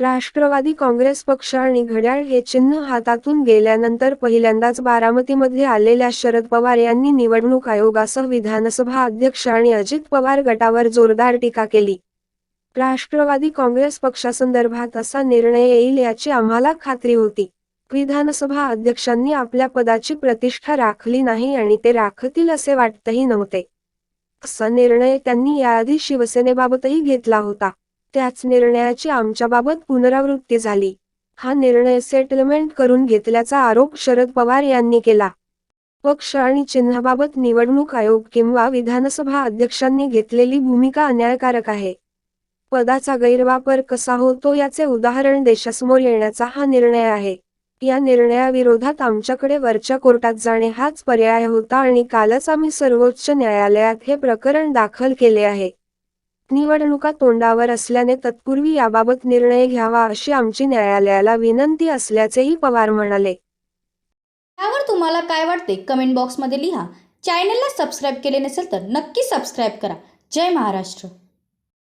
राष्ट्रवादी काँग्रेस पक्ष आणि घड्याळ हे चिन्ह हातातून गेल्यानंतर पहिल्यांदाच बारामतीमध्ये आलेल्या शरद पवार यांनी निवडणूक आयोगासह विधानसभा अध्यक्ष आणि अजित पवार गटावर जोरदार टीका केली. राष्ट्रवादी काँग्रेस पक्षासंदर्भात असा निर्णय येईल याची आम्हाला खात्री होती. विधानसभा अध्यक्षांनी आपल्या पदाची प्रतिष्ठा राखली नाही आणि ते राखतील असे वाटतही नव्हते. असा निर्णय त्यांनी याआधी शिवसेनेबाबतही घेतला होता. त्याच निर्णयाची आमच्याबाबत पुनरावृत्ती झाली. हा निर्णय सेटलमेंट करून घेतल्याचा आरोप शरद पवार यांनी केला. पक्ष आणि चिन्हाबाबत निवडणूक आयोग किंवा विधानसभा अध्यक्षांनी घेतलेली भूमिका अन्यायकारक आहे. पदाचा गैरवापर कसा होतो याचे उदाहरण देशासमोर येण्याचा हा निर्णय आहे. या निर्णयाविरोधात आमच्याकडे वरच्या कोर्टात जाणे हाच पर्याय होता आणि कालच आम्ही सर्वोच्च न्यायालयात हे प्रकरण दाखल केले आहे. निवडणुका तोंडावर असल्याने तत्पूर्वी याबाबत निर्णय घ्यावा अशी आमची न्यायालयाला विनंती असल्याचेही पवार म्हणाले. यावर तुम्हाला काय वाटते? कमेंट बॉक्समध्ये लिहा. चॅनलला सबस्क्राईब केले नसेल तर नक्की सबस्क्राईब करा. जय महाराष्ट्र.